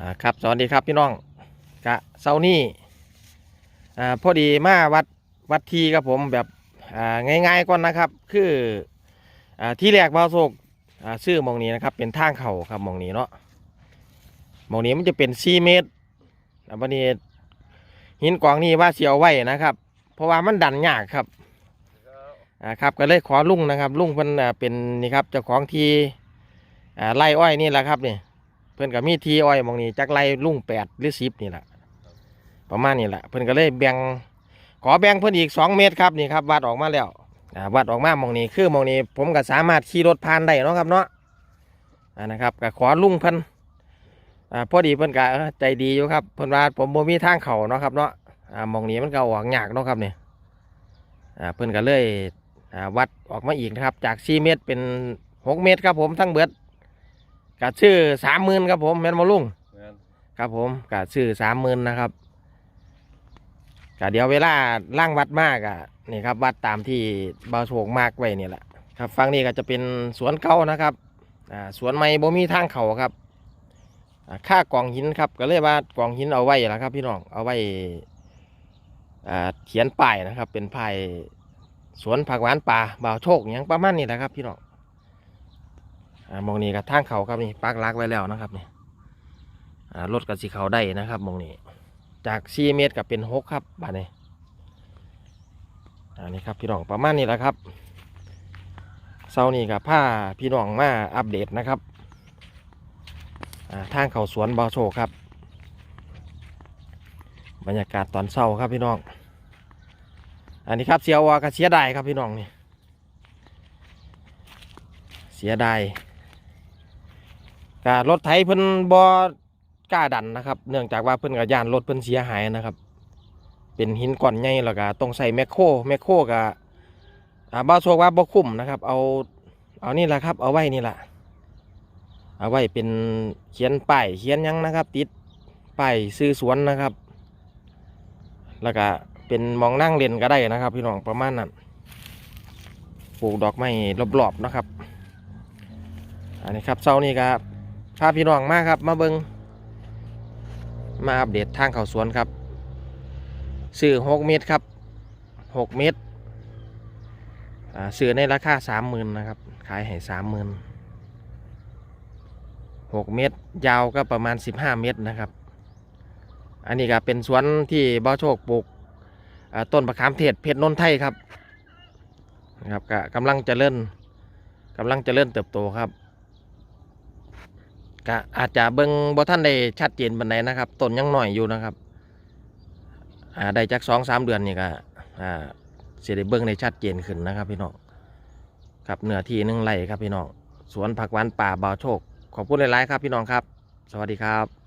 อ่าครับสวัสดีครับพี่น้องกะเซานี่อ่าพอดีมาวัดวัดทีครับผมแบบอ่าง่ายๆก่อนนะครับ คืออ่าที่แรกบาวโศกอ่าซื้อมองนี้นะครับเป็นทางเข่าครับมองนี้เนาะมองนี้มันจะเป็น4เมตรแล้ววันนี้หินกองนี้ว่าเสียวไว้นะครับ เพราะว่ามันดันยากครับอ่าครับก็เลยขอลุงนะครับลุงเพิ่นอ่าเป็นนี่ครับเจ้าของทีอ่าไร่อ้อยนี่แหละครับนี่ เพิ่อนก็มีทีอ้อยมองนี้จักไรลุ่งแปดหรือสิบนี่แหละประมาณนี้แหละเพิ่อนก็เลยแบ่งขอแบ่งเพิ่อนอีกสองเมตรครับนี่ครับวัดออกมาแล้ววัดออกมามองนี้คือมองนี้ผมก็สามารถขี่รถผ่านได้นะครับเนาะอ่านะครับก็ขอลุ่งเพิ่อ่าพอดีเพิ่อนก็ใจดีอยู่ครับเพิ่อนว่าผมบ่มีทางเข้าเนาะครับเนาะอ่าหมองนี้มันก็ออกยากเนาะครับเนี่ยเพิ่อนก็เลยวัดออกมาอีกนะครับจาก4เมตรเป็นหกเมตรครับผมทั้งเบิด ก็ชื่อสามหมื่นครับผมแม่นมาลุงแม่นครับผมก็ชื่อสามหมื่นนะครับก็เดี๋ยวเวลาล่างวัดมากอะนี่ครับวัดตามที่เบาโฉกมากไว้นี่แหละครับฝั่งนี้ก็จะเป็นสวนเก่านะครับอ่าสวนไม้บ่มีทางเขาครับอ่าค่ากองหินครับก็เลยว่ากองหินเอาไว้ละครับพี่น้องเอาไว้อ่าเขียนป้ายนะครับ เป็นป้ายสวนผักหวานป่าบ่าวโชคอหย่างประมาณนี้แหละครับพี่น้องอ่า มองนี้กับทางเขาครับนี่ปักลักไว้แล้วนะครับนี่รถกับสีเขาได้นะครับมองนี้ จาก4เมตรกับเป็น6ครับบาดนี้อันนี้ครับพี่น้องประมาณนี้แหละครับเสาร์นี้กับผ้าพี่น้องมาอัปเดตนะครับอ่าทางเขาสวนบอโชครับ บรรยากาศตอนเช้าครับพี่น้อง อันนี้ครับเสียววากระเสียดายครับพี่น้องนี่เสียดาย กรถไถเพิ่นบ่กล้าดันนะครับ เนื่องจากว่าเพิ่นกับยานรถเพิ่นเสียหายนะครับ เป็นหินก้อนใหญ่แล้วก็ต้องใส่แมคโครแมคโครกับอ่าบ่าโชคว่าบ่คุ้มนะครับ เอาเอานี่แหละครับ เอาไว้นี่แหละเอาไว้เป็นเขียนป้ายเขียนยังนะครับ ติดป้ายซื้อสวนนะครับ แล้วก็เป็นมองนั่งเล่นก็ได้นะครับ พี่น้องประมาณนั้นปลูกดอกไม้รอบๆนะครับ อันนี้ครับเช้านี้ครับ พาพี่น้องมาครับ มาเบิงมาอัปเดตทางเขาสวนครับซื้อหกเมตรครับหกเมตรอ่าซื้อในราคาสามหมื่นนะครับ ขายให้สามหมื่นหกเมตร ยาวก็ประมาณสิบห้าเมตรนะครับ อันนี้ก็เป็นสวนที่บ่อโชคปลูกต้นประคามเทศเพชรนนไทยครับนะครับก็กำลังเจะเริ่มกำลังเจะเริ่มเติบโตครับ ก็อาจจะเบิ้งบ่ท่านได้ชัดเจนบันไดนะครับต้นยังหน่อยอยู่นะครับอ่าได้จากสองสามเดือนนี่ก็อ่าสิได้เบิ้งได้ชัดเจนขึ้นนะครับ พี่น้องครับเนื้อที่หนึ่งไร่ครับพี่น้องสวนผักหวานป่าบ่าวโชค ขอบคุณหลายๆครับพี่น้องครับ สวัสดีครับ